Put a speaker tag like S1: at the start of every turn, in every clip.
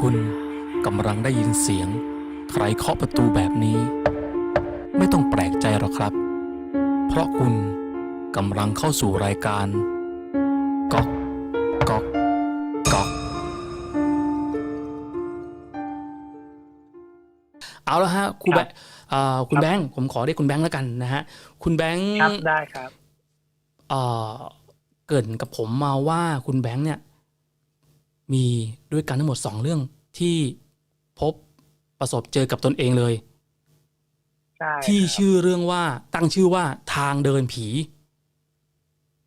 S1: คุณกำลังได้ยินเสียง ใครเคาะประตูแบบนี้ ไม่ต้องแปลกใจหรอกครับ เพราะคุณกำลังเข้าสู่รายการก๊อกก๊อกก๊อกเอาละฮะครูแบงค์อ่าคุณแบงค์ผมขอเรียกคุณแบงค์แล้วกันนะฮะคุณแบงค์
S2: ครับได้ครับ
S1: เอ่อเกรินกับผมมาว่าคุณแบงค์เนี่ย มีด้วยกันทั้งหมดสองเรื่องที่พบประสบเจอกับตนเองเลย
S2: ใช่
S1: ที่
S2: ครับ
S1: ชื่อเรื่องว่าตั้งชื่อว่าทางเดินผี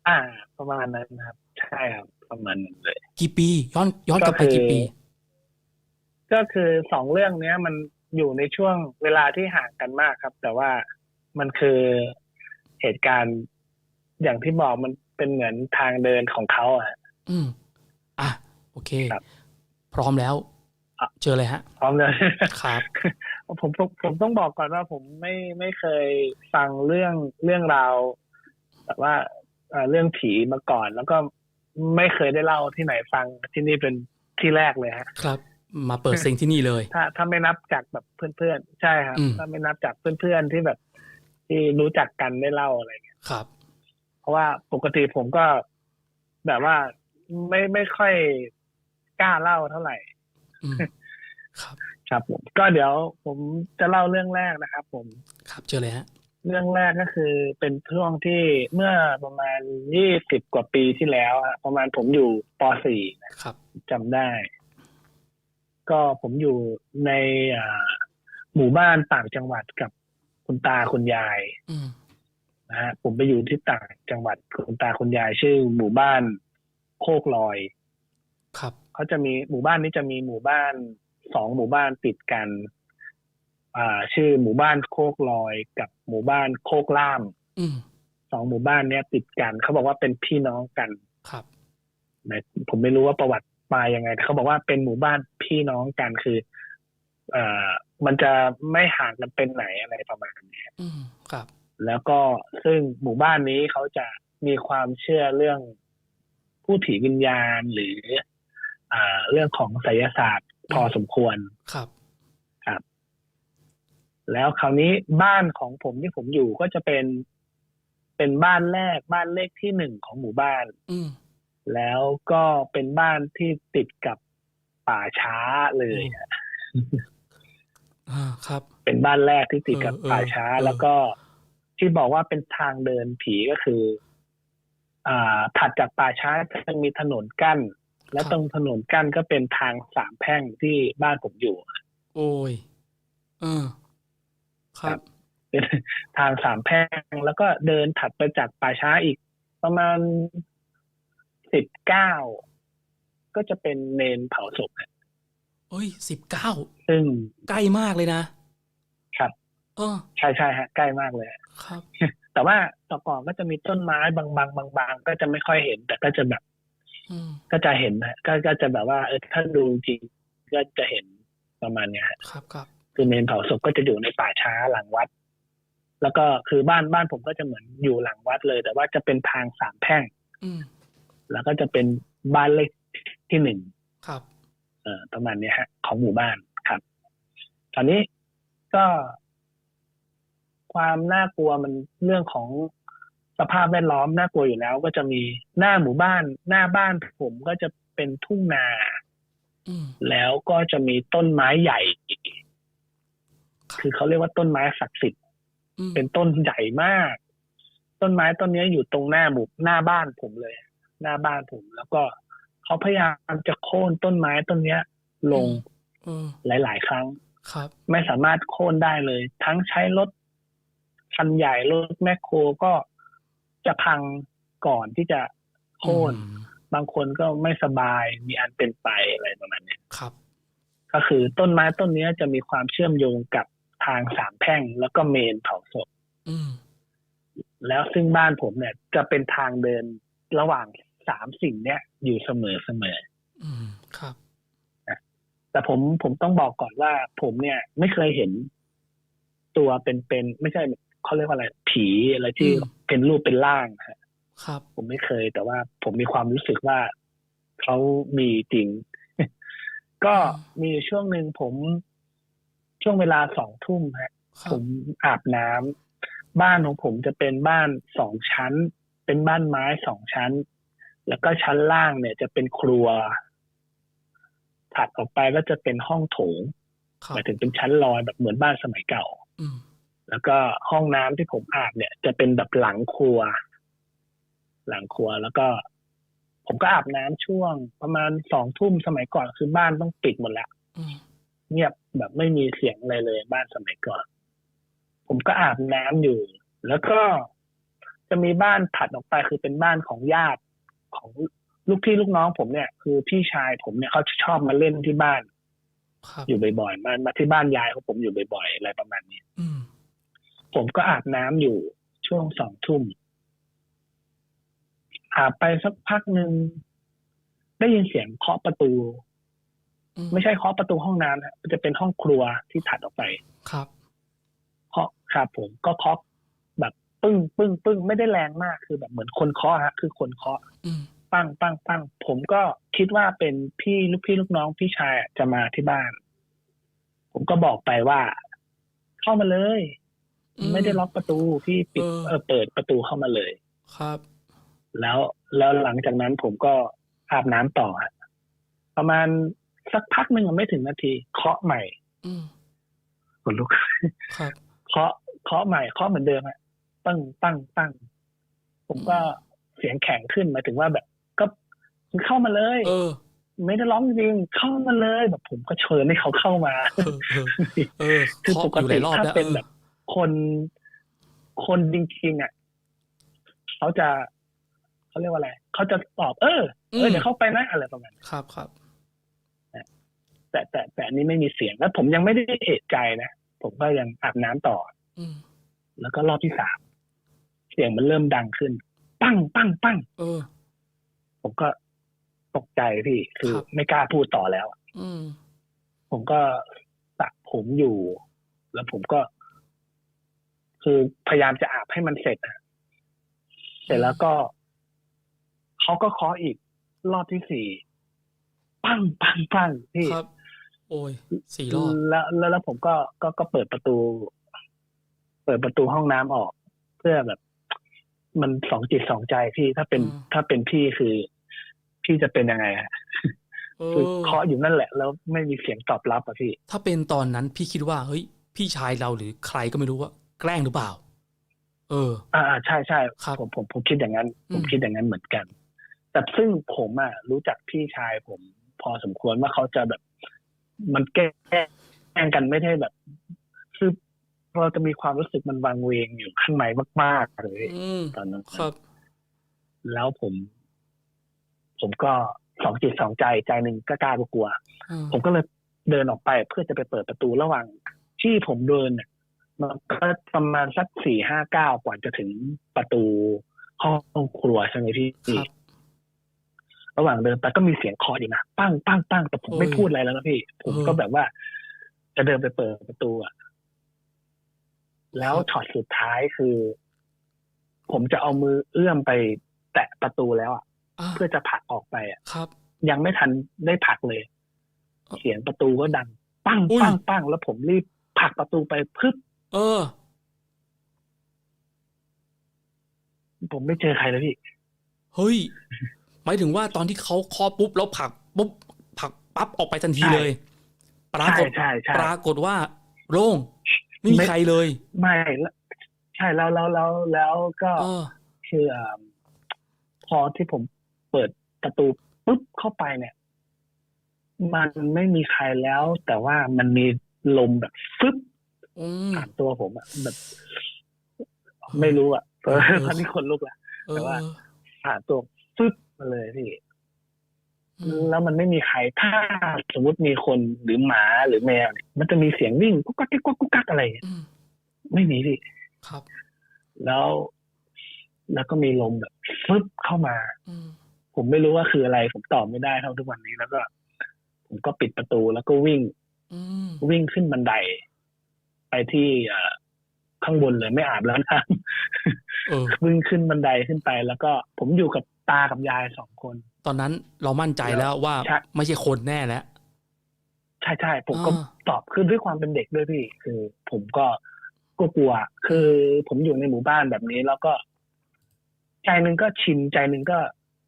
S2: อ่า ประมาณนั้นครับ ใช่ครับ ประมาณนั้นเลย
S1: กี่ปี ย้อนย้อนกลับไป
S2: ก็คือ
S1: กี่ปี
S2: ก็คือสองเรื่องเนี้ย มันอยู่ในช่วงเวลาที่ห่างกันมากครับ แต่ว่ามันคือเหตุการณ์อย่างที่บอกมันเป็นเหมือนทางเดินของเขาอะ
S1: อืม อะ โอเค
S2: ครับ
S1: พร้อมแล้ว
S2: อะ
S1: เจอเลยฮะ
S2: พร้อมเลย
S1: ครับ
S2: ผมผมผมต้องบอกก่อนว่าผมไม่ไม่เคยฟังเรื่องเรื่องราวแบบว่าเอ่อเรื่องผีมาก่อน แล้วก็ไม่เคยได้เล่าที่ไหนฟังที่นี่เป็นที่แรกเลยฮะ
S1: ครับ มาเปิดเซ็งที่นี่เลย
S2: ถ้าถ้าไม่นับจากแบบเพื่อนๆ ใช่ครับ
S1: อืม
S2: ถ้าไม่นับจากเพื่อนๆที่แบบ ที่รู้จักกันได้เล่าอะไรเงี้ย
S1: ครับ
S2: เพราะว่าปกติผมก็แบบว่าไม่ไม่ค่อย กล้าเล่าเท่าไหร่
S1: อืมครับ
S2: ครับผมก็เดี๋ยวผมจะเล่าเรื่องแรกนะครับ ผม
S1: ครับเจอเลยฮะ
S2: เรื่องแรกก็คือเป็นช่วงที่เมื่อประมาณยี่สิบกว่าปีที่แล้วอะประมาณผมอยู่ป .4
S1: ครับ
S2: จำได้ ก็ผมอยู่ในอ่าหมู่บ้านต่างจังหวัดกับคุณตาคุณยาย
S1: อืม
S2: นะฮะผมไปอยู่ที่ต่างจังหวัดคุณตาคุณยายชื่อหมู่บ้านโคกลอย
S1: ครับ
S2: เขาจะมีหมู่บ้านนี้จะมีหมู่บ้านสองหมู่บ้านติดกัน อ่า ชื่อหมู่บ้านโคกลอยกับหมู่บ้านโคกล่าม
S1: อืม
S2: สองหมู่บ้านเนี้ยติดกัน เขาบอกว่าเป็นพี่น้องกัน
S1: ครับ
S2: นะผมไม่รู้ว่าประวัติมายังไงแต่เขาบอกว่าเป็นหมู่บ้านพี่น้องกันคือเอ่อมันจะไม่ห่างกันเป็นไหนอะไรประมาณนี้
S1: อืมครับ
S2: แล้วก็ซึ่งหมู่บ้านนี้เขาจะมีความเชื่อเรื่องผู้ผีวิญญาณหรืออ่า เรื่องของไสยศาสตร์พอสมควร
S1: ครับ
S2: ครับ แล้วคราวนี้บ้านของผมที่ผมอยู่ก็จะเป็นเป็นบ้านแรกบ้านเลขที่หนึ่งของหมู่บ้าน
S1: อืม
S2: แล้วก็เป็นบ้านที่ติดกับป่าช้าเลย
S1: อ่าครับ
S2: เป็นบ้านแรกที่ติดกับ
S1: เออเออ
S2: ป่าช้า
S1: เออ
S2: แล้วก็ที่บอกว่าเป็นทางเดินผีก็คือ อ่าถัดจากป่าช้าจะมีถนนกั้น แล้วตรงถนนกั้นก็เป็นทางสามแพร่งที่บ้านผมอยู่
S1: โอ้ยเออครับ
S2: เป็นทางสามแพร่งแล้วก็เดินถัดไปจากป่าช้าอีก ประมาณสิบเก้าก็จะเป็นเมนเผาศพ
S1: โอ้ยสิบเก้า
S2: ซึ่ง
S1: ใกล้มากเลยนะ ครับเออ
S2: ใช่ใช่ฮะ ใกล้มากเลย
S1: ครับ
S2: แต่ว่าต่อก่อนก็จะมีต้นไม้บางๆบางๆก็จะไม่ค่อยเห็น แต่ก็จะแบบ
S1: อืม
S2: ก็จะเห็นนะก็ก็จะแบบว่าเออถ้าดูจริงก็จะเห็นประมาณเนี้ยฮะ
S1: ครับครับ
S2: คือเมนเผาศพก็จะอยู่ในป่าช้าหลังวัด แล้วก็คือบ้านบ้านผมก็จะเหมือนอยู่หลังวัดเลย แต่ว่าจะเป็นทางสามแพร่ง
S1: อืม
S2: แล้วก็จะเป็นบ้านเลขที่หนึ่ง
S1: ครับ
S2: เอ่อประมาณเนี้ยฮะ ของหมู่บ้านครับ ตอนนี้ก็ความน่ากลัวมันเรื่องของ สภาพแวดล้อมน่ากลัวอยู่แล้ว ก็จะมีหน้าหมู่บ้าน หน้าบ้านผมก็จะเป็นทุ่งนา
S1: อืม
S2: แล้วก็จะมีต้นไม้ใหญ่ คือเขาเรียกว่าต้นไม้ศักดิ์สิทธิ์
S1: อืม
S2: เป็นต้นใหญ่มาก ต้นไม้ต้นนี้อยู่ตรงหน้าหมู่หน้าบ้านผมเลย หน้าบ้านผม แล้วก็เขาพยายามจะโค่นต้นไม้ต้นเนี้ย ลง
S1: เออ
S2: หลาย ๆ ครั้ง
S1: ครับ
S2: ไม่สามารถโค่นได้เลย ทั้งใช้รถคันใหญ่รถแมคโครก็ จะพังก่อนที่จะโค่น
S1: อืม
S2: บางคนก็ไม่สบายมีอันเป็นไปอะไรประมาณเนี้ย
S1: ครับ
S2: ก็คือต้นไม้ต้นเนี้ยจะมีความเชื่อมโยงกับทางสามแพร่งแล้วก็เมนเผาศพ
S1: อืม
S2: แล้วซึ่งบ้านผมเนี่ย จะเป็นทางเดินระหว่างสามสิ่งเนี้ยอยู่เสมอเสมอ
S1: อืมครับ
S2: แต่ผมผมต้องบอกก่อนว่า ผมเนี่ย ไม่เคยเห็นตัวเป็นๆไม่ใช่เขาเรียกว่าอะไรผีอะไรที่
S1: อืม
S2: เป็นรูปเป็นร่างฮะ
S1: ครับ
S2: ผมไม่เคย แต่ว่าผมมีความรู้สึกว่าเขามีจริง ก็มีอยู่ช่วงหนึ่งผมช่วงเวลาสองทุ่มฮะ
S1: ครั
S2: ผ
S1: บ
S2: มอาบน้ำบ้านของผมจะเป็นบ้านสองชั้น เป็นบ้านไม้สองชั้น แล้วก็ชั้นล่างเนี่ย จะเป็นครัว ถัดออกไปก็จะเป็นห้องโถง
S1: ครั
S2: ห
S1: บ
S2: มายถึงเป็นชั้นลอยแบบเหมือนบ้านสมัยเก่า
S1: อืม
S2: แล้วก็ห้องน้ำที่ผมอาบเนี่ย จะเป็นแบบหลังครัว หลังครัวแล้วก็ ผมก็อาบน้ำช่วง ประมาณสองทุ่มสมัยก่อนคือบ้านต้องปิดหมดแล้ว
S1: อืม
S2: เงียบแบบไม่มีเสียงอะไรเลย บ้านสมัยก่อน ผมก็อาบน้ำอยู่ แล้วก็จะมีบ้านถัดออกไปคือเป็นบ้านของญาติของลูกพี่ลูกน้องผมเนี่ย คือพี่ชายผมเนี่ยเขาชอบมาเล่นที่บ้าน
S1: ครับ
S2: อยู่บ่อยๆมามาที่บ้านยายของผมอยู่บ่อยๆอะไรประมาณนี้
S1: อืม
S2: ผมก็อาบน้ำอยู่ช่วงสองทุ่มอาบไปสักพักหนึ่งได้ยินเสียงเคาะประตู
S1: อืม
S2: ไม่ใช่เคาะประตูห้องน้ำนะมันจะเป็นห้องครัวที่ถัดออกไป
S1: ครับ
S2: เคาะครับผมก็เคาะแบบปึ้งปึ้งปึ้งไม่ได้แรงมากคือแบบเหมือนคนเคาะฮะ คือคนเคาะ
S1: อืม
S2: ปั้งปั้งปั้งผมก็คิดว่าเป็นพี่ลูกพี่ลูกน้องพี่ชายอะจะมาที่บ้าน ผมก็บอกไปว่า เข้ามาเลย
S1: อืม
S2: ไม่ได้ล็อกประตูพี่ปิด
S1: เออ
S2: เออเปิดประตูเข้ามาเลย
S1: ครับ
S2: แล้วแล้วหลังจากนั้นผมก็อาบน้ำต่อฮะประมาณสักพักหนึ่งอะไม่ถึงนาที เคาะใหม่
S1: อืม
S2: คนลุก
S1: ครับ
S2: เคาะเคาะใหม่เคาะเหมือนเดิมอะปั้งปั้งปั้งผมก็เสียงแข็งขึ้นหมายถึงว่าแบบ ก็เข้ามาเลย
S1: เออ
S2: ไม่ได้ร้องจริงเข้ามาเลยแบบ ผมก็เชิญให้เขาเข้ามา
S1: เออเออเออ
S2: คือ
S1: เคาะ
S2: ปก
S1: อยู่ห
S2: ติ
S1: ลายรอบ
S2: ถ้า
S1: แล้ว
S2: เป็น
S1: เออ
S2: แบบ คนคนจริงๆอะเขาจะเขาเรียกว่าอะไรเขาจะตอบ เออเออเดี๋ยวเข้าไปนะอะไรประมาณนั้น
S1: ครับครับ
S2: แต่แต่แต่อันนี้ไม่มีเสียงแล้ว ผมยังไม่ได้เอะใจนะผมก็ยังอาบน้ำต่อ
S1: อืม
S2: แล้วก็รอบที่สามเสียงมันเริ่มดังขึ้น ปั้งปั้งปั้ง
S1: เออ
S2: ผมก็ตกใจพี่ คือ
S1: ครับ
S2: ไม่กล้าพูดต่อแล้ว
S1: อืม
S2: ผมก็สระผมอยู่ แล้วผมก็ คือพยายามจะอาบให้มันเสร็จอะเสร็จแล้วก็เขาก็เคาะอีกรอบที่สี่ปั้งปั้งปั้งพี่
S1: ครับ โอ้ยสี่รอบ
S2: แล้วแล้วแล้วผมก็ก็ก็เปิดประตู เปิดประตูห้องน้ำออก เพื่อแบบ มันสองจิตสองใจพี่ถ้าเป็น
S1: อืม
S2: ถ้าเป็นพี่คือ พี่จะเป็นยังไงฮะ
S1: เอ
S2: คือ
S1: อ
S2: เคาะอยู่นั่นแหละ แล้วไม่มีเสียงตอบรับอะพี่
S1: ถ้าเป็นตอนนั้นพี่คิดว่าเฮ้ยพี่ชายเราหรือใครก็ไม่รู้ว่า แกล้งหรือเปล่า เออ
S2: อ่าอ่าใช่ใช่
S1: ครับ
S2: ผมผมผมคิดอย่างนั้น
S1: อืม
S2: ผมคิดอย่างนั้นเหมือนกัน แต่ซึ่งผมอะรู้จักพี่ชายผมพอสมควรว่าเขาจะแบบ มันแกล้งแกล้งกันไม่ได้แบบคือเราจะมีความรู้สึกมันวังเวงอยู่ข้างในมากๆเลย
S1: อืม
S2: ตอนนั้น
S1: ครับ
S2: แล้วผม ผมก็สองจิตสองใจใจหนึ่งก็กล้ากลัว
S1: อืม
S2: ผมก็เลยเดินออกไปเพื่อจะไปเปิดประตูระหว่าง ที่ผมเดินเนี่ย มันก็ประมาณสักสี่ห้าเก้ากว่าจะถึงประตูห้องครัวใช่ไหมพี่
S1: ครับ
S2: ระหว่างเดินไปก็มีเสียงเคาะอยู่นะปั้งปั้งปั้งแต่ผมไม่
S1: เออ
S2: พูดอะไรแล้วนะพี่ ผม
S1: เออ
S2: ก็แบบว่า จะเดินไปเปิดประตูอะแล้วช็อตสุดท้ายคือ ผมจะเอามือเอื้อมไป แตะประตูแล้วอะ
S1: อะ
S2: เพื่อจะผลักออกไปอะ
S1: ครับ
S2: ยังไม่ทันได้ผลักเลย
S1: เอ่อ
S2: เสียงประตูก็ดัง ปั้ง
S1: อุ้ย
S2: ปั้งปั้งแล้วผมรีบผลักประตูไปพึบ
S1: เออ
S2: ผมไม่เจอใครเลยพี่
S1: เฮ้ย หมายถึงว่าตอนที่เขาเคาะปุ๊บแล้วผลักปุ๊บผลักปั๊บออกไปทันที
S2: ใช่
S1: เลย ปรา
S2: ใช่
S1: กฏ
S2: ใช่ใช่
S1: ปรากฏว่า โล่งไม่มี
S2: ไม่
S1: ใครเลย
S2: ไม่แล้วใช่แล้วแล้วแล้วแล้วก็
S1: เออ
S2: คืออ่าพอที่ผมเปิดประตูปุ๊บเข้าไปเนี่ย มันไม่มีใครแล้ว แต่ว่ามันมีลมแบบฟึบ
S1: อืม
S2: ผ่านตัวผมอะแบบ ไม่รู้อะเออ
S1: เออ
S2: ตอนนี้คนลุกละ
S1: เอ
S2: แต่
S1: อ
S2: ว่าผ่านตัวฟึบมาเลยพี่
S1: อืม
S2: แล้วมันไม่มีใครถ้าสมมติมีคนหรือหมาหรือแมวเนี่ยมันจะมีเสียงวิ่งกุ๊กกักกุ๊กกักกุ๊กกักอะไรอย่างเงี้ย
S1: อืม
S2: ไม่มีพี่
S1: ครับ
S2: แล้ว แล้วก็มีลมแบบฟึบเข้ามา
S1: อืม
S2: ผมไม่รู้ว่าคืออะไร ผมตอบไม่ได้เท่าทุกวันนี้แล้วก็ ผมก็ปิดประตูแล้วก็วิ่ง
S1: อืม
S2: วิ่งขึ้นบันได ไปที่เอ่อข้างบนเลยไม่อาบแล้วนะ
S1: เออ
S2: วิ่งขึ้นบันไดขึ้นไป แล้วก็ผมอยู่กับตากับยายสองคน
S1: ตอนนั้นเรามั่นใจแล้วว่า
S2: ใช่
S1: ไม่ใช่คนแน่แล้ว
S2: ช่ใช่ผมก็
S1: อ่า
S2: ตอบคือด้วยความเป็นเด็กด้วยพี่ คือ ผมก็ก็กลัว คือผมอยู่ในหมู่บ้านแบบนี้ แล้วก็ ใจหนึ่งก็ชินใจหนึ่งก็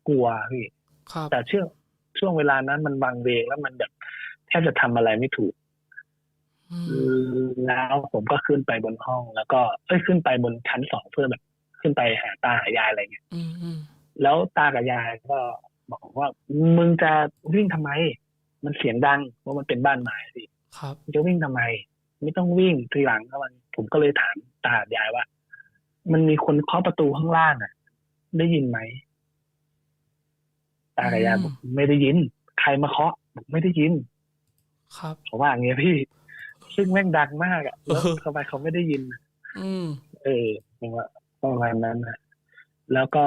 S2: กลัวพี่
S1: ครับ
S2: แต่ช่วงช่วงเวลานั้นมันวางเวงแล้วมันแบบแทบจะทำอะไรไม่ถูก
S1: อืม
S2: แล้วผมก็ขึ้นไปบนห้องแล้วก็เอ้ยขึ้นไปบนชั้นสองเพื่อแบบ ขึ้นไปหาตาหายายอะไรเงี้ย
S1: อืมอืม
S2: แล้วตากับยายก็บอกว่า มึงจะวิ่งทำไม มันเสียงดังเพราะมันเป็นบ้านไม้สิ
S1: ครับ
S2: มึงจะวิ่งทำไม ไม่ต้องวิ่งทีหลังแล้วมัน ผมก็เลยถามตากับยายว่า มันมีคนเคาะประตูข้างล่างอะ ได้ยินไหมตากับยายบอกไม่ได้ยิน ใครมาเคาะบอกไม่ได้ยิน
S1: ครับ
S2: เขาว่าอย่างเงี้ยพี่ ซึ่งแม่งดังมากอะแล้ว
S1: เออ
S2: ทำไมเขาไม่ได้ยินอะ
S1: อืม
S2: เออผมว่าประมาณนั้นนะแล้วก็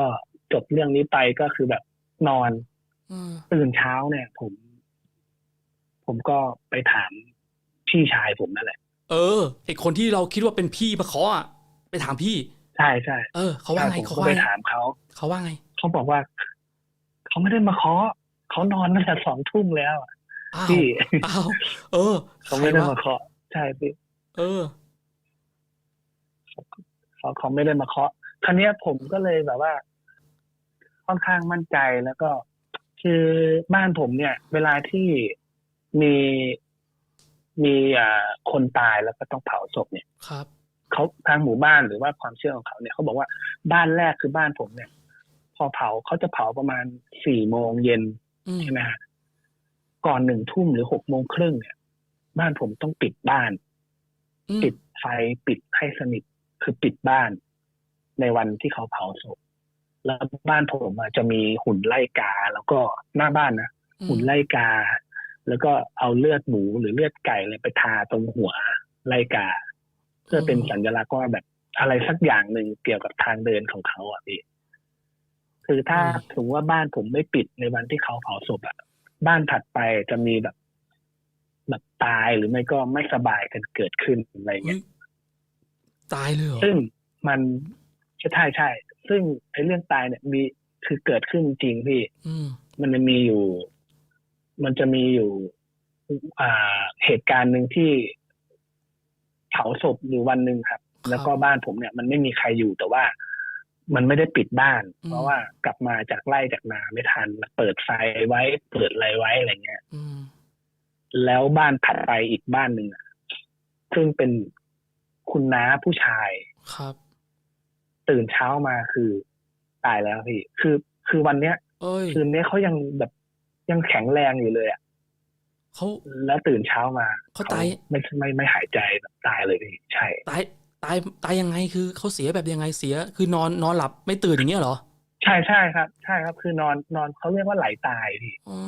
S2: จบเรื่องนี้ไปก็คือแบบนอน
S1: อืม
S2: ตื่นเช้าเนี่ย ผม ผมก็ไปถามพี่ชายผมนั่นแหละ
S1: เออไอคนที่เราคิดว่าเป็นพี่มาเคาะอะไปถามพี่
S2: ใช่ใช่
S1: เออเขาว่าไง
S2: ใช่ผม
S1: เขา
S2: ก็
S1: ว่า
S2: ไป
S1: ไง
S2: ถามเขา
S1: เขาว่าไง
S2: เขาบอกว่าเขาไม่ได้มาเคาะเขานอนตั้งแต่สองทุ่มแล้วอะ
S1: อ้าว
S2: พี่
S1: อ้าวเออ
S2: เขาไม่ได้
S1: ใครวะ
S2: มาเคาะ ใช่พี่
S1: เออ
S2: เขาเขาไม่ได้มาเคาะครั้นี้ยผมก็เลยแบบว่า ค่อนข้างมั่นใจแล้วก็คือบ้านผมเนี่ย เวลาที่มีมีอ่าคนตายแล้วก็ต้องเผาศพเนี่ย
S1: ครับ
S2: เขาทางหมู่บ้านหรือว่าความเชื่อของเขาเนี่ยเขาบอกว่าบ้านแรกคือบ้านผมเนี่ย พอเผาเขาจะเผาประมาณสี่โมงเย็น
S1: อืม
S2: ใช่ไหมฮะก่อนหนึ่งทุ่มหรือหกโมงครึ่งเนี่ย บ้านผมต้องปิดบ้าน
S1: อืม
S2: ปิดไฟปิดให้สนิทคือปิดบ้าน ในวันที่เขาเผาศพแล้วบ้านผมอะจะมีหุ่นไล่กา แล้วก็หน้าบ้านนะ
S1: อืม
S2: หุ่นไล่กา แล้วก็เอาเลือดหมูหรือเลือดไก่อะไรไปทาตรงหัวไล่กา เพื่อเป็นสัญลักษณ์ว่าแบบอะไรสักอย่างหนึ่งเกี่ยวกับทางเดินของเขาอะพี่คือถ้าสมมติว่าบ้านผมไม่ปิดในวันที่เขาเผาศพอะบ้านถัดไปจะมีแบบ แบบตายหรือไม่ก็ไม่สบายกันเกิดขึ้นอะไร
S1: เฮ้
S2: เงี้
S1: ย
S2: ย
S1: ตายเลยเหรอ
S2: ซึ่งมันใช่ใช่ใช่ซึ่งไอ้เรื่องตายเนี่ยมีคือเกิดขึ้นจริงพี่
S1: อืม
S2: มันจะมีอยู่ มันจะมีอยู่ อ่าเหตุการณ์หนึ่งที่เผาศพอยู่วันหนึ่งครับ แล้วก็บ้านผมเนี่ย มันไม่มีใครอยู่แต่ว่ามันไม่ได้ปิดบ้าน เพราะว่ากลับมาจากไล่จากนาไม่ทันเปิดไฟไว้เปิดอะไรไว้อะไรเงี้ย
S1: อืม
S2: แล้วบ้านถัดไปอีกบ้านหนึ่งอะซึ่งเป็นคุณน้าผู้ชาย
S1: ครับ
S2: ตื่นเช้ามาคือตายแล้วพี่ คือคือวันเนี้ย
S1: เอ้ย
S2: คืนนี้เขายังแบบยังแข็งแรงอยู่เลยอะ
S1: เขา
S2: แล้วตื่นเช้ามา
S1: เขาตาย
S2: ไม่ไม่ไม่หายใจแบบตายเลยพี่ใช่
S1: ตายตายตายยังไงคือเขาเสียแบบยังไงเสีย คือนอนนอนหลับไม่ตื่นอย่างเงี้ยเหรอ
S2: ใช่ใช่ครับ ใช่ครับ คือนอนนอนเขาเรียกว่าไหลตายพี่
S1: อ๋อ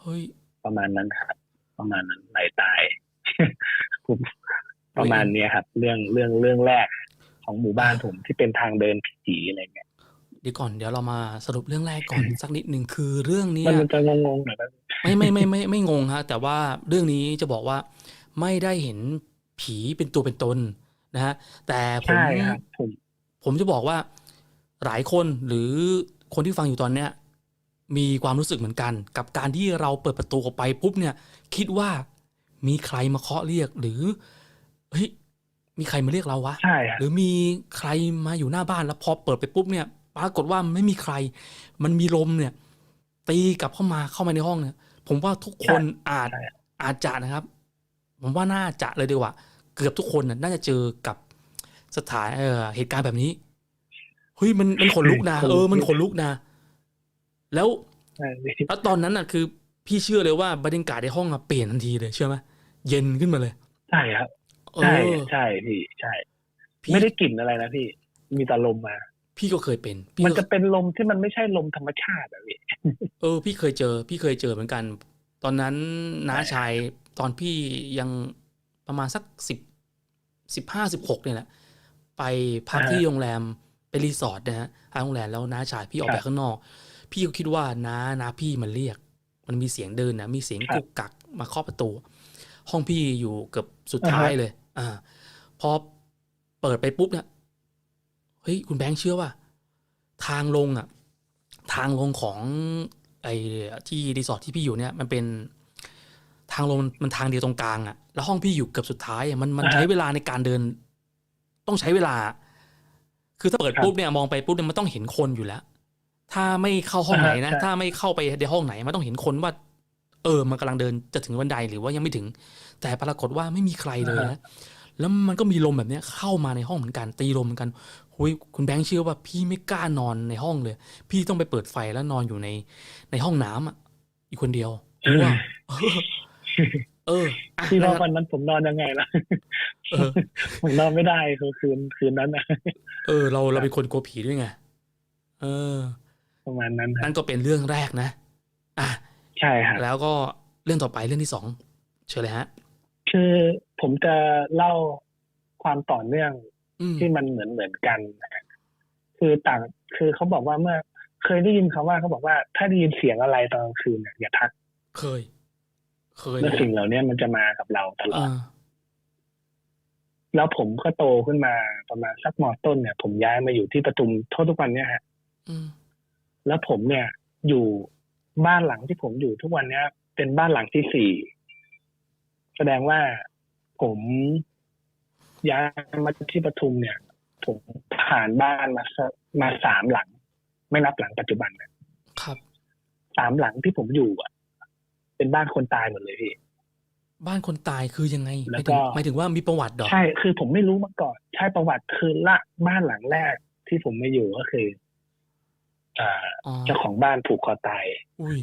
S1: เฮ้ย
S2: ประมาณนั้นครับ ประมาณนั้นไหลตายผมประมาณเนี้ยครับ เรื่องเรื่องเรื่องแรกของหมู่บ้านผมที่เป็นทางเดินผีอะไรเงี้ย
S1: เดี๋ยวก่อนเดี๋ยวเรามาสรุปเรื่องแรกก่อนสักนิดหนึ่งคือเรื่องเนี้
S2: มัน
S1: ย
S2: มันจะงงๆหน่อยนะ
S1: ไม่ไม่ไม่ไม่ไม่งงฮะแต่ว่าเรื่องนี้จะบอกว่าไม่ได้เห็นผีเป็นตัวเป็นตนนะฮะแต่ผม
S2: ใช่ครับผม
S1: ผมจะบอกว่าหลายคนหรือคนที่ฟังอยู่ตอนเนี้ย มีความรู้สึกเหมือนกัน กับการที่เราเปิดประตูออกไปปุ๊บเนี่ย คิดว่ามีใครมาเคาะเรียกหรือเฮ้ยมีใครมาเรียกเราวะ
S2: ใช่ครับ
S1: หรือมีใครมาอยู่หน้าบ้านแล้วพอเปิดไปปุ๊บเนี่ย ปรากฏว่าไม่มีใคร มันมีลมเนี่ย ตีกลับเข้ามาเข้ามาในห้องเนี่ย ผมว่าทุกคนอาจ
S2: ใช่
S1: อาจจะนะครับ ผมว่าน่าจะเลยดีกว่า เกือบทุกคนน่ะน่าจะเจอกับสถานเออเหตุการณ์แบบนี้เฮ้ยมันมันขนลุกนะเออมันขนลุกนะ แล้ว
S2: ใช่พี่
S1: แล้วตอนนั้นน่ะคือ พี่เชื่อเลยว่าบรรยากาศในห้องอะเปลี่ยนทันทีเลยเชื่อไหมเย็นขึ้นมาเลย
S2: ใช่ครับ
S1: เอ
S2: ใช่
S1: อ
S2: ใช่พี่ใช่
S1: พี่
S2: ไม่ได้กลิ่นอะไรนะพี่ มีแต่ลมมา
S1: พี่ก็เคยเป็นพี่
S2: มัน
S1: ก็
S2: จะเป็นลมที่มันไม่ใช่ลมธรรมชาติอะพี่
S1: เออ พี่เคยเจอ พี่เคยเจอเหมือนกัน ตอนนั้นน้าชายตอนพี่ยังประมาณสักสิบสิบห้าสิบหกเนี่ยแหละไปพัก
S2: อ่าฮะ
S1: ที่โรงแรมไปรีสอร์ทนะฮะทางโรงแรมแล้วน้าชายพี่ออก
S2: ค
S1: ไป
S2: รับ
S1: ข้างนอก พี่ก็คิดว่าน้าน้าพี่มันเรียก มันมีเสียงเดินนะมีเสียง
S2: ครับ
S1: กุกกักมาเคาะประตู ห้องพี่อยู่เกือบสุดท้าย
S2: อ่าฮะ
S1: เลย อ่าพอเปิดไปปุ๊บเนี่ยเฮ้ยคุณแบงค์เชื่อว่า ทางลงอะ ทางลงของไอ้ที่รีสอร์ทที่พี่อยู่เนี่ย มันเป็นทางลงมันมันทางเดียวตรงกลางอะแล้วห้องพี่อยู่เกือบสุดท้ายอะมันมัน
S2: อ่าฮะ
S1: ใช้เวลาในการเดิน ต้องใช้เวลา คือถ้าเปิด
S2: ครับ
S1: ปุ๊บเนี่ยมองไปปุ๊บเนี่ยมันต้องเห็นคนอยู่แล้ว ถ้าไม่เข้าห้องไหนนะ
S2: อ่าฮะใช่
S1: ถ้าไม่เข้าไปในห้องไหนมันต้องเห็นคนว่า เออ มันกำลังเดินจะถึงบันไดหรือว่ายังไม่ถึง แต่ปรากฏว่าไม่มีใครเลยนะแล้วมันก็มีลมแบบเนี้ยเข้ามาในห้องเหมือนกันตีลมเหมือนกันหุยคุณแบงค์เชื่อว่าพี่ไม่กล้านอนในห้องเลย พี่ต้องไปเปิดไฟแล้วนอนอยู่ในในห้องน้ำอะอีกคนเดียวกลัวเออเอออะ
S2: ที่
S1: แล้
S2: ว่าววันนั้นผมนอนยังไงล่ะ
S1: เออ
S2: ผมนอนไม่ได้คือคืนคืนนั้นนะ
S1: เออ เราเราเป็นคนกลัวผีด้วยไงเออ
S2: ประมาณนั้นครั
S1: นั่
S2: บ
S1: นก็เป็นเรื่องแรกนะ อะ
S2: ใช่ครับ
S1: แล้วก็เรื่องต่อไปเรื่องที่สองเชิญเลยฮะ
S2: คือผมจะเล่าความต่อเนื่อง
S1: อืม
S2: ที่มันเหมือนเหมือนกันนะฮะคือต่างคือเขาบอกว่าเมื่อ เคยได้ยินคำว่าเขาบอกว่า ถ้าได้ยินเสียงอะไรตอนกลางคืนเนี่ยอย่าทัก
S1: เคย เคย
S2: แล้วสิ่งเหล่านี้มันจะมากับเราตลอ
S1: อ่า
S2: ดแล้วผมก็โตขึ้นมาประมาณสักมอต้นเนี่ย ผมย้ายมาอยู่ที่ปทุมโทษทุกวันเนี่ยฮะ
S1: อืม
S2: แล้วผมเนี่ยอยู่บ้านหลังที่ผมอยู่ทุกวันเนี้ย เป็นบ้านหลังที่สี่แสดงว่าผมย้ายมาที่ปทุมเนี่ย ผมผ่านบ้านมาสมาสามหลัง ไม่นับหลังปัจจุบันนะครับสามหลังที่ผมอยู่อะ เป็นบ้านคนตายหมดเลยพี่
S1: บ้านคนตายคือยังไงห
S2: แล้
S1: มายว
S2: ก็
S1: ถึงหมายถึงว่ามีประวัติเหรอ
S2: ใช่คือผมไม่รู้มาก่อน ใช่ประวัติคือละบ้านหลังแรกที่ผมมาอยู่ก็คืออ่า
S1: อ๋อ
S2: เจ้าของบ้านผูกคอตาย
S1: อุ้ย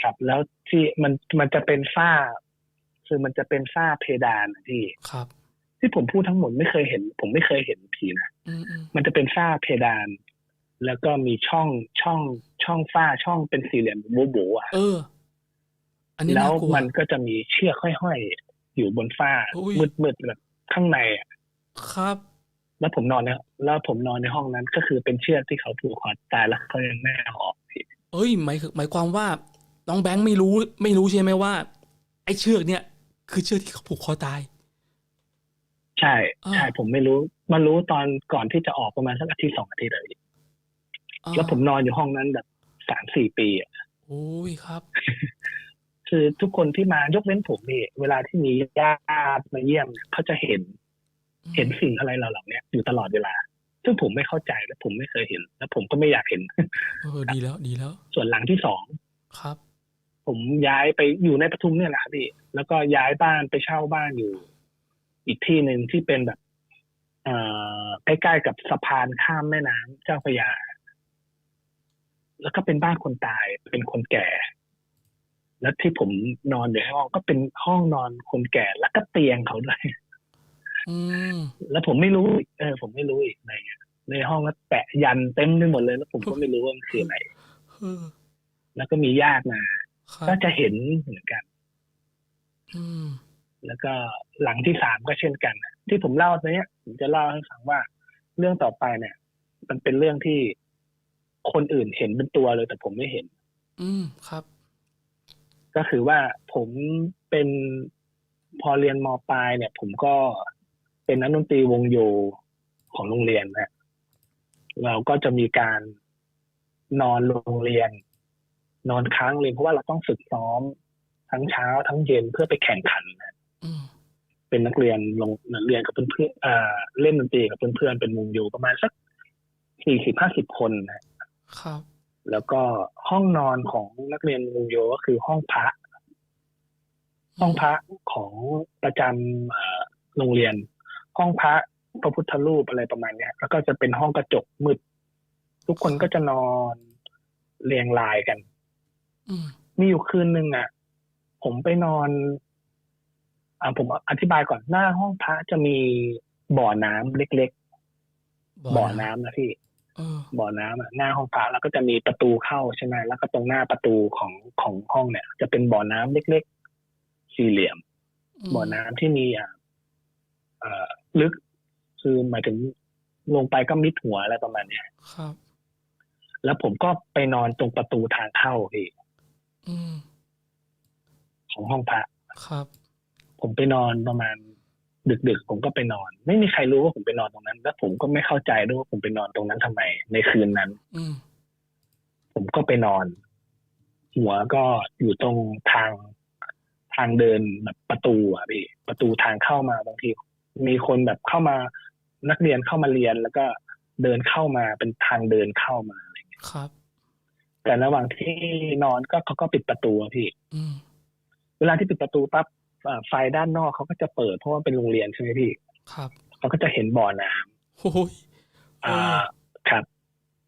S2: ครับ แล้วที่มันมันจะเป็นฝ้า คือมันจะเป็นฝ้าเพดานอะที่
S1: ครับ
S2: ที่ผมพูดทั้งหมดไม่เคยเห็น ผมไม่เคยเห็นผีนะ
S1: อืมอืม
S2: มันจะเป็นฝ้าเพดาน แล้วก็มีช่องช่อง ช่องฝ้าช่องเป็นสี่เหลี่ยมโบๆอะ
S1: เอออันนี้
S2: แล้
S1: น่าวกลัว
S2: มันก็จะมีเชือกห้อยๆอยู่บนฝ้า
S1: อุ้ย
S2: มืดๆแบบข้างในอะ
S1: ครับ
S2: แล้วผมนอนเนี่ยแล้วผมนอนในห้องนั้น ก็คือเป็นเชือกที่เขาผูกคอตายแล้วเขายังไม่เอาออกพี่
S1: เอ้ยหมายหมายความว่าน้องแบงค์ไม่รู้ไม่รู้ใช่ไหมว่า ไอ้เชือกเนี่ย คือเชือกที่เขาผูกคอตาย
S2: ใช่
S1: อ่า
S2: ใช่ผมไม่รู้มารู้ตอนก่อนที่จะออกประมาณสักอาทิตย์สองอาทิตย์เลย
S1: อ่า
S2: แล้วผมนอนอยู่ห้องนั้นแบบสามสี่ปีอะ
S1: โอ้ยครับ
S2: คือทุกคนที่มายกเว้นผมนี่เวลาที่มีญาติมาเยี่ยมเนี่ยเขาจะเห็น
S1: อืม
S2: เห็นสิ่งอะไรเหล่าๆเนี้ยอยู่ตลอดเวลา ซึ่งผมไม่เข้าใจและผมไม่เคยเห็น และผมก็ไม่อยากเห็น
S1: เออดีแล้วดีแล้ว
S2: ส่วนหลังที่สอง
S1: ครับ
S2: ผมย้ายไปอยู่ในปทุมเนี่ยแหละครับพี่แล้วก็ย้ายบ้านไปเช่าบ้านอยู่ อีกที่หนึ่งที่เป็นแบบ เอ่อใกล้ๆกับสะพานข้ามแม่น้ำเจ้าพระยา แล้วก็เป็นบ้านคนตายเป็นคนแก่แล้วที่ผมนอนอยู่ในห้องก็เป็นห้องนอนคนแก่แล้วก็เตียงเขาด้วย
S1: อืม
S2: แล้วผมไม่รู้อีกเออผมไม่รู้อีกอะไรเงี้ยในห้องก็แปะยันเต็มไปหมดเลย แล้วผมก็ไม่รู้ว่ามันคืออะไร
S1: เออ
S2: แล้วก็มีญาติมา
S1: ครับ
S2: ก็จะเห็นเหมือนกัน
S1: อืม
S2: แล้วก็หลังที่สามก็เช่นกันที่ผมเล่าตรงเนี้ยผมจะเล่าให้ฟังว่า เรื่องต่อไปเนี่ย มันเป็นเรื่องที่คนอื่นเห็นเป็นตัวเลย แต่ผมไม่เห็น
S1: อืมครับ
S2: ก็คือว่าผมเป็นพอเรียนมปลายเนี่ย ผมก็ เป็นนักดนตรีวงโยของโรงเรียนนะเราก็จะมีการนอนโรงเรียน นอนค้างเรียนเพราะว่าเราต้องฝึกซ้อม ทั้งเช้าทั้งเย็นเพื่อไปแข่งขันนะ
S1: อืม
S2: เป็นนักเรียนลงเรียนกับเพื่อนๆเอ่อเล่นดนตรีกับเพื่อนๆเป็นวงโยประมาณสักสี่สิบห้าสิบคนนะ
S1: ครับ
S2: แล้วก็ห้องนอนของนักเรียนวงโยก็คือห้องพระห้องพระของประจำเอ่อโรงเรียน ห้องพระพระพุทธรูปอะไรประมาณเนี้ยแล้วก็จะเป็นห้องกระจกมืด ทุกคนก็จะนอนเรียงรายกัน
S1: อืม
S2: มีอยู่คืนหนึ่งอะ ผมไปนอน อ่าผมอธิบายก่อนหน้าห้องพระจะมีบ่อน้ำเล็กๆบ่อน้ำนะพี่
S1: เออ
S2: บ่อน้ำอะหน้าห้องพระแล้วก็จะมีประตูเข้าใช่ไหมแล้วก็ตรงหน้าประตูของของห้องเนี่ย จะเป็นบ่อน้ำเล็กๆสี่เหลี่ยม
S1: ม
S2: บ่อน้ำที่มีอะเอ่อ ลึก คือหมายถึงลงไปก็มิดหัวอะไรประมาณเนี้ย
S1: ครับ
S2: แล้วผมก็ไปนอนตรงประตูทางเข้าพี่
S1: อืม
S2: ของห้องพระ
S1: ครับ
S2: ผมไปนอนประมาณดึกๆผมก็ไปนอน ไม่มีใครรู้ว่าผมไปนอนตรงนั้น แล้วผมก็ไม่เข้าใจด้วยว่าผมไปนอนตรงนั้นทำไม ในคืนนั้น
S1: อืม
S2: ผมก็ไปนอน หัวก็อยู่ตรงทางทางเดินแบบประตูอะพี่ประตูทางเข้ามาบางที มีคนแบบเข้ามานักเรียนเข้ามาเรียนแล้วก็เดินเข้ามาเป็นทางเดินเข้ามาอะไรเงี้ย
S1: ครับ
S2: แต่ระหว่างที่นอนก็เขาก็ปิดประตูอะพี่
S1: อืม
S2: เวลาที่ปิดประตูปั๊บเอ่อไฟด้านนอกเขาก็จะเปิดเพราะว่าเป็นโรงเรียนใช่ไหมพี่
S1: ครับ
S2: เขาก็จะเห็นบ่อน้ำ
S1: โอ้ย
S2: อ่าครับ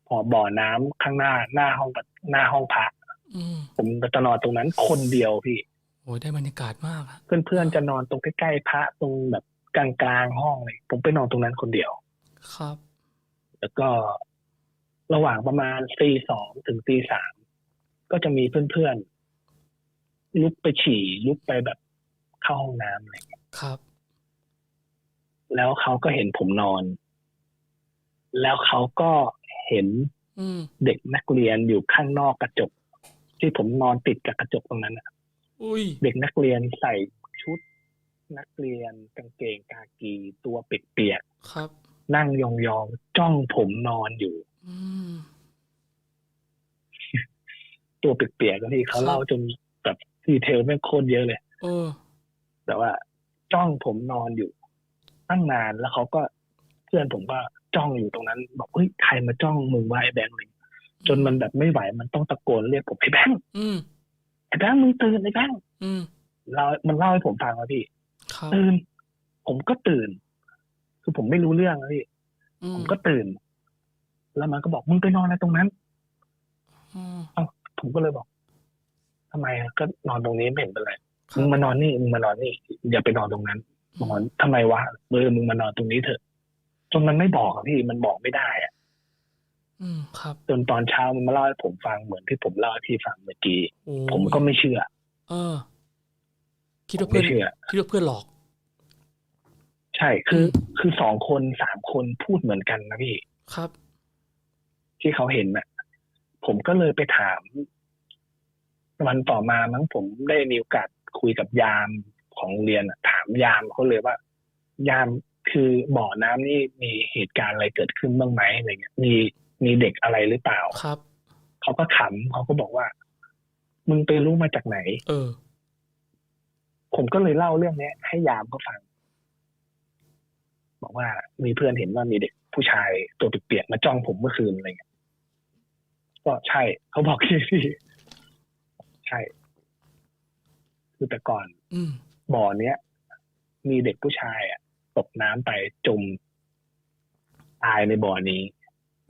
S2: พอบ่อน้ำข้างหน้าหน้าห้องหน้าห้องพัก
S1: อืม
S2: ผมก็จะนอนตรงนั้นคนเดียวพี่
S1: โอ้ยได้บรรยากาศมากอะ
S2: เพื่อนๆจะนอนตรงใกล้ๆพระตรงแบบ กลางๆห้องเลย ผมไปนอนตรงนั้นคนเดียว
S1: ครับ
S2: แล้วก็ระหว่างประมาณตีสองถึงตีสามก็จะมีเพื่อนๆลุกไปฉี่ลุกไปแบบเข้าห้องน้ำอะไรเงี้ย
S1: ครับ
S2: แล้วเขาก็เห็นผมนอน แล้วเขาก็เห็น
S1: อืม
S2: เด็กนักเรียนอยู่ข้างนอกกระจก ที่ผมนอนติดกับกระจกตรงนั้นน่ะ
S1: อุ้ย
S2: เด็กนักเรียนใส่ชุด นักเรียนกางเกงกากีตัวเปียก
S1: ครับ
S2: ๆนั่งยองๆจ้องผมนอนอยู่
S1: อืม
S2: ตัวเปียกๆก็ที่เขา
S1: ครับ
S2: เล่าจนแบบดีเทลไม่งโคตรเยอะเลย
S1: เออ
S2: แต่ว่า จ้องผมนอนอยู่ ตั้งนานแล้วเขาก็เพื่อนผมก็จ้องอยู่ตรงนั้น บอกเฮ้ยใครมาจ้องมึงว่าไอ้แบงค์เลยจนมันแบบไม่ไหวมันต้องตะโกนเรียกผมไอ้แบงค์
S1: อืม
S2: ไอ้แบงค์มึงตื่นไอ้แบงค์
S1: อืม
S2: เรามันเล่าให้ผมฟังว่าพี่
S1: ครับ
S2: ตื่นผมก็ตื่น คือผมไม่รู้เรื่องนะพี่
S1: อื
S2: ผมก็ตื่น แล้วมันก็บอกมึงไปนอนอะไรตรงนั้น
S1: อืม
S2: ผมก็เลยบอกทำไมอะก็นอนตรงนี้ไม่เห็นเป็นไร
S1: ครั
S2: มึ
S1: บ
S2: งมานอนนี่มึงมานอนนี่ อย่าไปนอนตรงนั้นบอกว่าทำไมวะเออมึงมานอนตรงนี้เถอะ จนมันไม่บอกอะพี่มันบอกไม่ได้อะ
S1: อืมครับ
S2: จนตอนเช้ามันมาเล่าให้ผมฟังเหมือนที่ผมเล่าให้พี่ฟังเมื่อกี้
S1: โอ้
S2: ผมก็ไม่เชื่อ
S1: เออ คิด
S2: ผม
S1: ว่าเพื่
S2: ไม่
S1: อน
S2: เชื่อ
S1: คิดว่าเพื่อนหลอก
S2: ใช่คือ
S1: อืม
S2: คือสองคนสามคนพูดเหมือนกันนะพี่
S1: ครับ
S2: ที่เขาเห็นน่ะผมก็เลยไปถาม วันต่อมามั้งผมได้มีโอกาสคุยกับยามของโรงเรียนอะถามยามเขาเลยว่า ยามคือบ่อน้ำนี่มีเหตุการณ์อะไรเกิดขึ้นบ้างไหมอะไรเงี้ย มีมีเด็กอะไรหรือเปล่า
S1: ครับ
S2: เขาก็ขำเขาก็บอกว่า มึงไปรู้มาจากไหน
S1: เออ
S2: ผมก็เลยเล่าเรื่องเนี้ย ให้ยามเขาฟัง บอกว่ามีเพื่อนเห็นว่ามีเด็กผู้ชายตัวเปียกๆมาจ้องผมเมื่อคืนอะไรเงี้ยก็ใช่เขาบอกที่นี่ใช่ คือแต่ก่อน
S1: อืม
S2: บ่อเนี้ย มีเด็กผู้ชายอะตกน้ำไปจมตายในบ่อนี้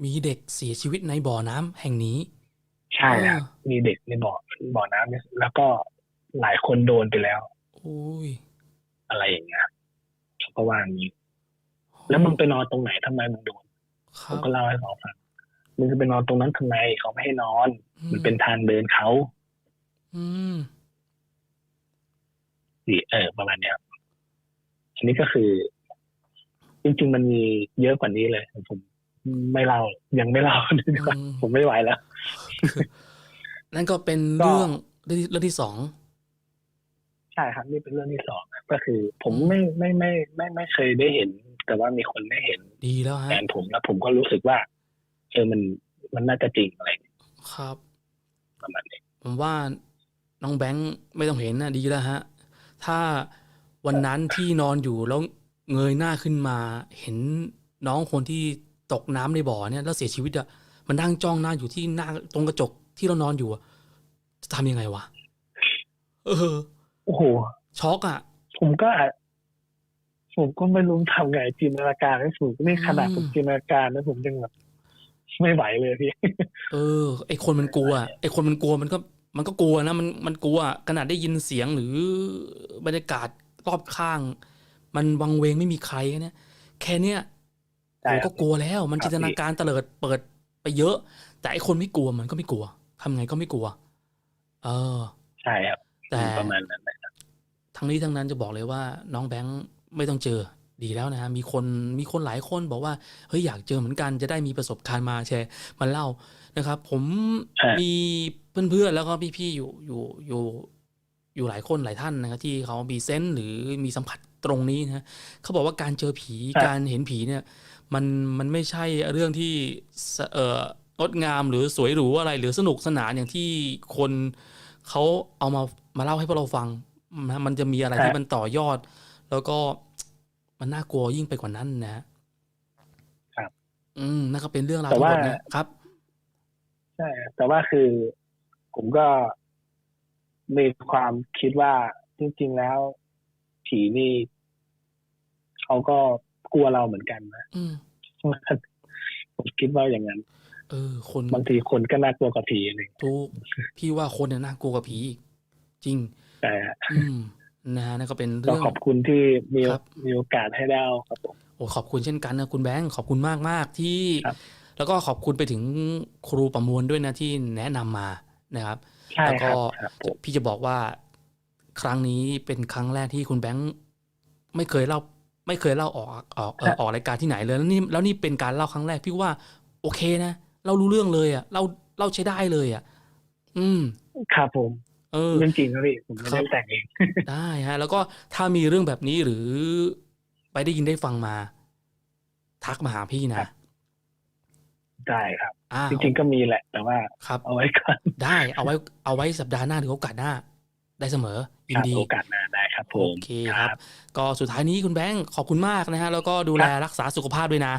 S1: มีเด็กเสียชีวิตในบ่อน้ำแห่งนี้
S2: ใช่ครับ
S1: อ่า
S2: มีเด็กในบ่อบ่อน้ำเนี่ยแล้วก็หลายคนโดนไปแล้ว
S1: อุ้ย
S2: อะไรอย่างเงี้ยเขาก็ว่าอย่างนี้ แล้วมึงไปนอนตรงไหนทำไมมึงโดน
S1: ค
S2: ผ
S1: รั
S2: ม
S1: บ
S2: ก็เล่าให้เขาฟังมึงจะไปนอนตรงนั้นทำไมเขาไม่ให้นอน มันเป็นทางเดินเขา
S1: อืม
S2: สิเออ ประมาณเนี้ยครับอันนี้ก็คือ จริงๆมันมีเยอะกว่านี้เลยผมไม่เล่ายังไม่เล่าดีกว่า
S1: อืม
S2: ผมไม่ไหวแล้ว
S1: นั่นก็เป็น
S2: ก็
S1: เรื่องเรื่องที่เรื่องที่สอง
S2: ใช่ครับนี่เป็นเรื่องที่สองครับก็คือผม
S1: อืม
S2: ไม่ไม่ไม่ไม่ไม่เคยได้เห็น แต่ว่ามีคนได้เห็น
S1: ดีแล้วฮะ
S2: แฟนผมแล้วผมก็รู้สึกว่าเออมันมันน่าจะจริงอะไร
S1: ครับ
S2: ประมาณนี้
S1: ผมว่าน้องแบงค์ไม่ต้องเห็นนะดีแล้วฮะ ถ้าวันนั้นที่นอนอยู่แล้วเงยหน้าขึ้นมา เห็นน้องคนที่ตกน้ำในบ่อเนี่ย แล้วเสียชีวิตอะมันนั่งจ้องหน้าอยู่ที่หน้าตรงกระจกที่เรานอนอยู่อะจะทำยังไงวะเออ
S2: โอ้โห
S1: ช็อกอะ
S2: ผมก็อาจผมก็ไม่รู้ทำไงจินตนาการให้สูงนี่ขนาด
S1: อืม
S2: ผมจินตนาการนะผมยังแบบไม่ไหวเลยพี่
S1: เออ ไอคนมันกลัว ไอคนมันกลัวมันก็ มันก็กลัวนะ มันมันกลัวขนาดได้ยินเสียงหรือบรรยากาศรอบข้าง มันวังเวงไม่มีใครเนี่ยแค่เนี้ย
S2: ใช่
S1: โอ้
S2: ครับ
S1: ก็กลัวแล้ว มัน
S2: ครับ
S1: จินตนาการเตลิดเปิดไปเยอะ แต่ไอคนไม่กลัวมันก็ไม่กลัวทำไงก็ไม่กลัว เออ
S2: ใช่ครับ
S1: แต่
S2: ประมาณนั้นนะครับ
S1: ทั้งนี้ทั้งนั้นจะบอกเลยว่าน้องแบงค์ไม่ต้องเจอดีแล้วนะฮะมีคนมีคนหลายคนบอกว่าเฮ้ยอยากเจอเหมือนกันจะได้มีประสบการณ์มาแชร์มาเล่านะครับ ผมมีเพื่อนๆแล้วก็พี่ๆอยู่อยู่อยู่อยู่หลายคนหลายท่านนะครับที่เขามีเซนส์หรือมีสัมผัสตรงนี้นะเขาบอกว่าการเจอผีการเห็นผีเนี่ย มันมันไม่ใช่เรื่องที่สเอ่องดงามหรือสวยหรูอะไรหรือสนุกสนานอย่างที่คนเขาเอามามาเล่าให้พวกเราฟัง นะมันจะมีอะไร
S2: ครับ
S1: ที่มันต่อยอด แล้วก็มันน่ากลัวยิ่งไปกว่านั้นนะฮะ
S2: ครับ
S1: อืมนั่นก็เป็นเรื่องราว
S2: แต่
S1: ทั้งห
S2: ว่า
S1: มดนะครับ
S2: ใช่แต่ว่าคือผมก็มีความคิดว่าจริง ๆ แล้ว ผีนี่เขาก็กลัวเราเหมือนกันนะ
S1: อืม
S2: ผมคิดว่าอย่างนั้น
S1: เออ คน
S2: บางทีคนก็น่ากลัวกว่าผีอะไรอย่างเลย
S1: ทุกพี่ว่าคนเนี่ยน่ากลัวกว่าผีอีกจริง
S2: ใช่ฮะ
S1: อืมนะฮะนั่นก็เป็น
S2: ก็
S1: เรื่อง
S2: ขอบคุณที่มี
S1: ครับ
S2: มีโอกาสให้ได้เอาครับผม
S1: โอ้ขอบคุณเช่นกันนะคุณแบงค์ขอบคุณมากมากๆที่
S2: ครับ
S1: แล้วก็ขอบคุณไปถึงครูประมวลด้วยนะที่แนะนำมานะครับ
S2: ใช่
S1: แล้ว
S2: ค
S1: ก็
S2: รับครับผม
S1: พี่จะบอกว่าครั้งนี้เป็นครั้งแรกที่คุณแบงค์ไม่เคยเล่า ไม่เคยเล่าออกออกเอ่อออกรายการที่ไหนเลยแล้วนี่แล้วนี่เป็นการเล่าครั้งแรกพี่ว่า โอเคนะเล่ารู้เรื่องเลยอะเล่าเล่าใช้ได้เลยอะ อืม
S2: ครับผม
S1: เออ
S2: เรื่องจริงครับพี่ผมไม่
S1: ครั
S2: ได้
S1: บ
S2: แต่งเอง
S1: ได้ฮะ แล้วก็ถ้ามีเรื่องแบบนี้หรือไปได้ยินได้ฟังมา ทักมาหาพี่นะ
S2: ได้ครับ
S1: อ่า
S2: จริงๆก็มีแหละ แต่ว่า
S1: ครับ
S2: เอาไว้ก่อน
S1: ได้เอาไว้ เอาไว้สัปดาห์หน้าหรือโอกาสหน้า ได้เสมอยิ
S2: คนรับ
S1: ดี
S2: โอกาสหน้าได้ครับผ
S1: โอ
S2: ม
S1: เคครับ ก็สุดท้ายนี้คุณแบงค์ขอบคุณมากนะฮะแล้วก็ดูแลรักษาสุขภาพด้วยนะ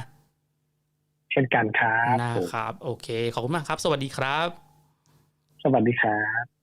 S2: เช่นกันครับ
S1: นะ
S2: ผม
S1: ครับ โอเค ขอบคุณมากครับ สวัสดีครับ
S2: สวัสดีครับ